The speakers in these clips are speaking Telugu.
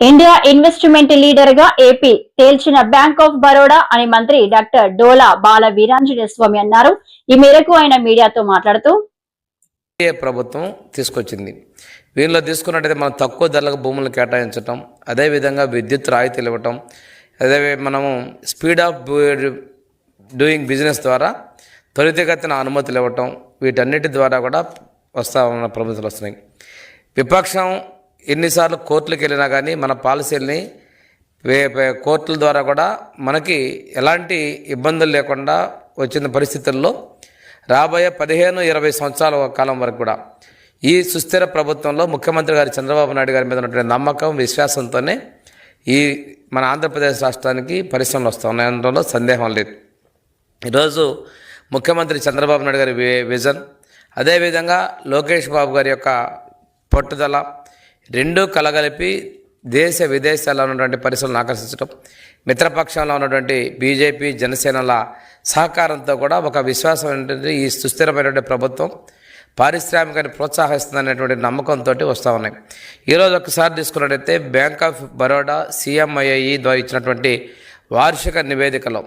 ఇండియా ఇన్వెస్ట్మెంట్ లీడర్గా ఏపీ తేల్చిన బ్యాంక్ ఆఫ్ బరోడా అని మంత్రి డాక్టర్ డోలా బాల వీరాంజనేయ స్వామి అన్నారు. ఈ మేరకు ఆయన మీడియాతో మాట్లాడుతూ ప్రభుత్వం తీసుకొచ్చింది? వీళ్ళలో తీసుకున్నట్టయితే మనం తక్కువ ధరలకు భూములు కేటాయించటం అదేవిధంగా విద్యుత్ రాయితీలు ఇవ్వటం అదే మనము స్పీడ్ ఆఫ్ డూయింగ్ బిజినెస్ ద్వారా త్వరితగతిన అనుమతులు ఇవ్వటం వీటన్నిటి ద్వారా కూడా వస్తా ఉన్న ప్రభుత్వాలు వస్తున్నాయి. విపక్షం ఎన్నిసార్లు కోర్టులకు వెళ్ళినా కానీ మన పాలసీలని వే- కోర్టుల ద్వారా కూడా మనకి ఎలాంటి ఇబ్బందులు లేకుండా వచ్చిన పరిస్థితుల్లో రాబోయే పదిహేను ఇరవై సంవత్సరాల కాలం వరకు కూడా ఈ సుస్థిర ప్రభుత్వంలో ముఖ్యమంత్రి గారి చంద్రబాబు నాయుడు గారి మీద ఉన్నటువంటి నమ్మకం విశ్వాసంతోనే ఈ మన ఆంధ్రప్రదేశ్ రాష్ట్రానికి పరిశ్రమలు వస్తున్నాయనడంలో అందులో సందేహం లేదు. ఈరోజు ముఖ్యమంత్రి చంద్రబాబు నాయుడు గారి విజన్ అదేవిధంగా లోకేష్ బాబు గారి యొక్క పట్టుదల రెండూ కలగలిపి దేశ విదేశాల్లో ఉన్నటువంటి పరిశ్రమలను ఆకర్షించడం మిత్రపక్షంలో ఉన్నటువంటి బీజేపీ జనసేనల సహకారంతో కూడా ఒక విశ్వాసం ఏంటంటే ఈ సుస్థిరమైనటువంటి ప్రభుత్వం పారిశ్రామికాన్ని ప్రోత్సహిస్తుందనేటువంటి నమ్మకంతో వస్తూ ఉన్నాయి. ఈరోజు ఒకసారి తీసుకున్నట్టయితే బ్యాంక్ ఆఫ్ బరోడా సిఎంఐఐ ద్వారా ఇచ్చినటువంటి వార్షిక నివేదికలో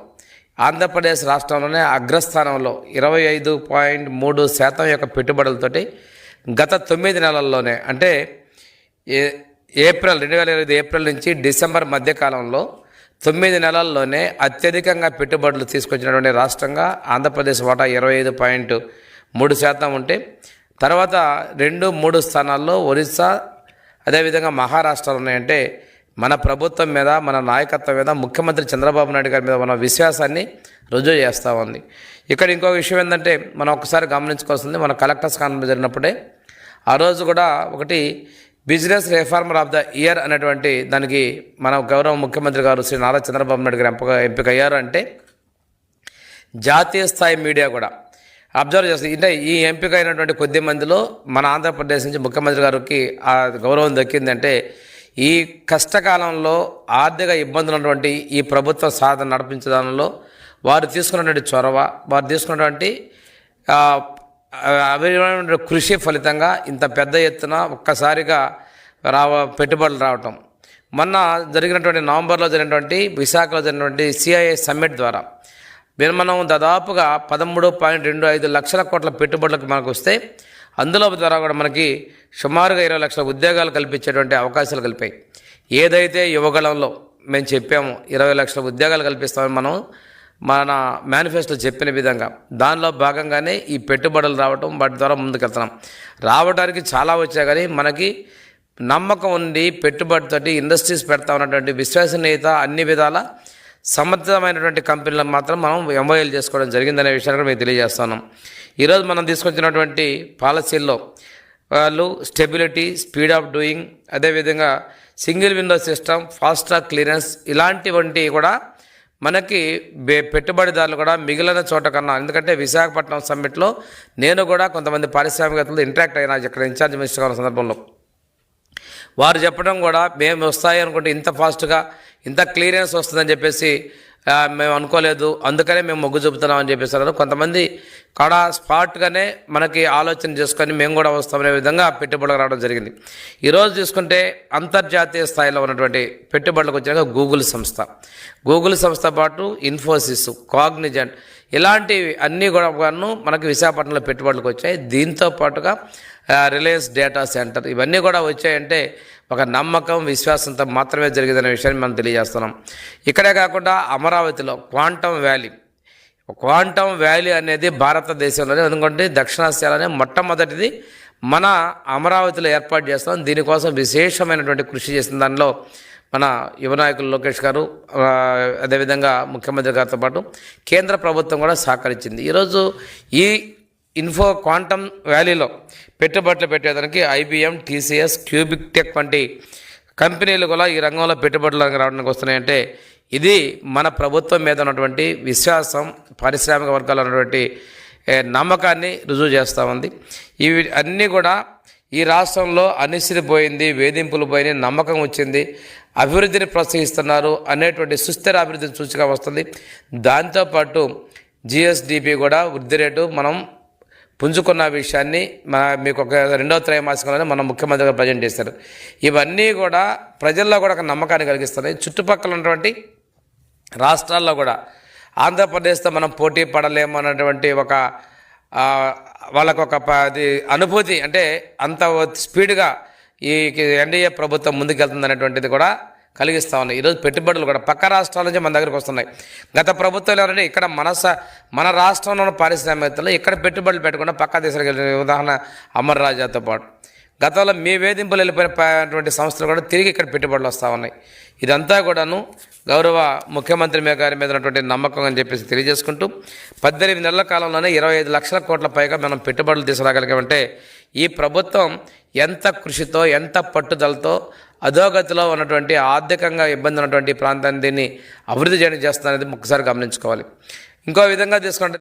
ఆంధ్రప్రదేశ్ రాష్ట్రంలోనే అగ్రస్థానంలో ఇరవై ఐదు పాయింట్ మూడు శాతం యొక్క పెట్టుబడులతోటి గత తొమ్మిది నెలల్లోనే అంటే ఏ ఏప్రిల్ రెండు వేల ఇరవై ఏప్రిల్ నుంచి డిసెంబర్ మధ్యకాలంలో తొమ్మిది నెలల్లోనే అత్యధికంగా పెట్టుబడులు తీసుకొచ్చినటువంటి రాష్ట్రంగా ఆంధ్రప్రదేశ్ వాటా ఇరవై ఐదు పాయింట్ మూడు శాతం ఉంటే తర్వాత రెండు మూడు స్థానాల్లో ఒరిస్సా అదేవిధంగా మహారాష్ట్రలు ఉన్నాయంటే మన ప్రభుత్వం మీద మన నాయకత్వం మీద ముఖ్యమంత్రి చంద్రబాబు నాయుడు గారి మీద మన విశ్వాసాన్ని రుజువు చేస్తూ ఉంది. ఇక్కడ ఇంకో విషయం ఏంటంటే మనం ఒకసారి గమనించుకోవాల్సింది మన కలెక్టర్స్ కాన్ఫరెన్స్ జరిగినప్పుడే ఆ రోజు కూడా ఒకటి business reformer of the year అనేటువంటి దానికి మన గౌరవ ముఖ్యమంత్రి గారు శ్రీ నారా చంద్రబాబు నాయుడు గారు ఎంపిక ఎంపిక అయ్యారు అంటే జాతీయ స్థాయి మీడియా కూడా అబ్జర్వ్ చేస్తుంది. అంటే ఈ ఎంపిక అయినటువంటి కొద్ది మందిలో మన ఆంధ్రప్రదేశ్ నుంచి ముఖ్యమంత్రి గారికి ఆ గౌరవం దక్కిందంటే ఈ కష్టకాలంలో ఆర్థిక ఇబ్బందులు ఉన్నటువంటి ఈ ప్రభుత్వ సాధన నడిపించడంలో వారు తీసుకున్నటువంటి చొరవ వారు తీసుకున్నటువంటి అభివృద్ధి కృషి ఫలితంగా ఇంత పెద్ద ఎత్తున ఒక్కసారిగా రావ పెట్టుబడులు రావటం. మొన్న జరిగినటువంటి నవంబర్లో జరిగినటువంటి విశాఖలో జరిగినటువంటి సిఐఏ సమ్మిట్ ద్వారా మీరు మనం దాదాపుగా పదమూడు పాయింట్ రెండు ఐదు లక్షల కోట్ల పెట్టుబడులకు మనకు వస్తే అందులో ద్వారా కూడా మనకి సుమారుగా ఇరవై లక్షల ఉద్యోగాలు కల్పించేటువంటి అవకాశాలు కలిపాయి. ఏదైతే యువగళంలో మేము చెప్పాము ఇరవై లక్షల ఉద్యోగాలు కల్పిస్తామని మనం మన మేనిఫెస్టో చెప్పిన విధంగా. దానిలో భాగంగానే ఈ పెట్టుబడులు రావటం వాటి ద్వారా ముందుకెళ్తున్నాం. రావడానికి చాలా వచ్చాయి కానీ మనకి నమ్మకం ఉండి పెట్టుబడితోటి ఇండస్ట్రీస్ పెడతా ఉన్నటువంటి విశ్వసనీయత అన్ని విధాల సమర్థమైనటువంటి కంపెనీలను మాత్రం మనం ఎంఓఎల్ చేసుకోవడం జరిగిందనే విషయాన్ని కూడా మీకు తెలియజేస్తున్నాం ఈరోజు మనం తీసుకొచ్చినటువంటి పాలసీల్లో వాళ్ళు స్టెబిలిటీ స్పీడ్ ఆఫ్ డూయింగ్ అదేవిధంగా single window system fast track clearance ఇలాంటివంటివి కూడా మనకి బే- పెట్టుబడిదారులు కూడా మిగిలిన చోట కన్నా ఎందుకంటే విశాఖపట్నం సమ్మిట్లో నేను కూడా కొంతమంది పారిశ్రామికవేత్తలతో ఇంటరాక్ట్ అయినా ఇక్కడ ఇన్ఛార్జ్ మినిస్టర్ సందర్భంలో. వారు చెప్పడం కూడా మేము వస్తాయి అనుకుంటే ఇంత ఫాస్ట్గా ఇంత క్లియరెన్స్ వస్తుందని చెప్పేసి మేము అనుకోలేదు. అందుకనే మేము మొగ్గు చూపుతున్నాం అని చెప్పేసారు కొంతమంది కడ స్పాట్గానే మనకి ఆలోచన చేసుకొని మేము కూడా వస్తామనే విధంగా పెట్టుబడులు రావడం జరిగింది. ఈరోజు చూసుకుంటే అంతర్జాతీయ స్థాయిలో ఉన్నటువంటి పెట్టుబడులకు వచ్చిన గూగుల్ సంస్థ. గూగుల్ సంస్థ పాటు ఇన్ఫోసిస్ కాగ్నిజెంట్ ఇలాంటివి అన్నీ కూడా మనకి విశాఖపట్నంలో పెట్టుబడులకు వచ్చాయి. దీంతో పాటుగా రిలయన్స్ డేటా సెంటర్ ఇవన్నీ కూడా వచ్చాయంటే ఒక నమ్మకం విశ్వాసంతో మాత్రమే జరిగిందనే విషయాన్ని మనం తెలియజేస్తున్నాం. ఇక్కడే కాకుండా అమరావతిలో క్వాంటమ్ వ్యాలీ. క్వాంటమ్ వ్యాలీ అనేది భారతదేశంలోనే ఎందుకంటే దక్షిణాసియాలోనే మొట్టమొదటిది మన అమరావతిలో ఏర్పాటు చేస్తాం దీనికోసం విశేషమైనటువంటి కృషి చేసిన దానిలో మన యువ నాయకులు లోకేష్ గారు అదేవిధంగా ముఖ్యమంత్రి గారితో పాటు కేంద్ర ప్రభుత్వం కూడా సహకరించింది. ఈరోజు ఈ ఇన్ఫో క్వాంటమ్ వ్యాలీలో పెట్టుబడులు పెట్టేదానికి ఐబీఎం టీసీఎస్ క్యూబిక్ టెక్ వంటి కంపెనీలు కూడా ఈ రంగంలో పెట్టుబడులు రావడానికి వస్తున్నాయంటే ఇది మన ప్రభుత్వం మీద ఉన్నటువంటి విశ్వాసం పారిశ్రామిక వర్గాల్లో ఉన్నటువంటి నమ్మకాన్ని రుజువు చేస్తూ ఉంది. ఇవి అన్నీ కూడా ఈ రాష్ట్రంలో అనిశ్చితి పోయింది వేధింపులు పోయినాయి నమ్మకం వచ్చింది అభివృద్ధిని ప్రోత్సహిస్తున్నారు అనేటువంటి సుస్థిర అభివృద్ధిని సూచిక వస్తుంది. దాంతోపాటు జిఎస్డిపి కూడా వృద్ధి రేటు మనం పుంజుకున్న విషయాన్ని మన మీకు ఒక రెండవ త్రైమాసికంలోనే మన ముఖ్యమంత్రిగా ప్రజెంట్ చేస్తారు ఇవన్నీ కూడా ప్రజల్లో కూడా ఒక నమ్మకాన్ని కలిగిస్తున్నాయి. చుట్టుపక్కల ఉన్నటువంటి రాష్ట్రాల్లో కూడా ఆంధ్రప్రదేశ్తో మనం పోటీ పడలేము అన్నటువంటి ఒక వాళ్ళకు ఒక ప- అది అనుభూతి అంటే అంత స్పీడ్గా ఈ ఎన్డీఏ ప్రభుత్వం ముందుకెళ్తుంది అనేటువంటిది కూడా కలిగిస్తూ ఉన్నాయి. ఈరోజు పెట్టుబడులు కూడా పక్క రాష్ట్రాల నుంచి మన దగ్గరికి వస్తున్నాయి. గత ప్రభుత్వాలు ఎవరంటే ఇక్కడ మన మన రాష్ట్రంలో ఉన్న పారిశ్రామికవేత్తలు ఇక్కడ పెట్టుబడులు పెట్టకుండా పక్క దేశాలకు వెళ్ళిన ఉదాహరణ అమర్ రాజాతో పాటు. గతంలో మీ వేధింపులు వెళ్ళిపోయినటువంటి సంస్థలు కూడా తిరిగి ఇక్కడ పెట్టుబడులు వస్తూ ఉన్నాయి. ఇదంతా కూడాను గౌరవ ముఖ్యమంత్రి గారి మీద ఉన్నటువంటి నమ్మకం అని చెప్పేసి తెలియజేసుకుంటూ పద్దెనిమిది నెలల కాలంలోనే ఇరవై ఐదు లక్షల కోట్ల పైగా మనం పెట్టుబడులు తీసుకురాగలిగామంటే ఈ ప్రభుత్వం ఎంత కృషితో ఎంత పట్టుదలతో అధోగతిలో ఉన్నటువంటి ఆర్థికంగా ఇబ్బంది ఉన్నటువంటి ప్రాంతాన్ని దీన్ని అభివృద్ధి చేయడం చేస్తుందనేది ఒకసారి గమనించుకోవాలి. ఇంకో విధంగా తీసుకుంటే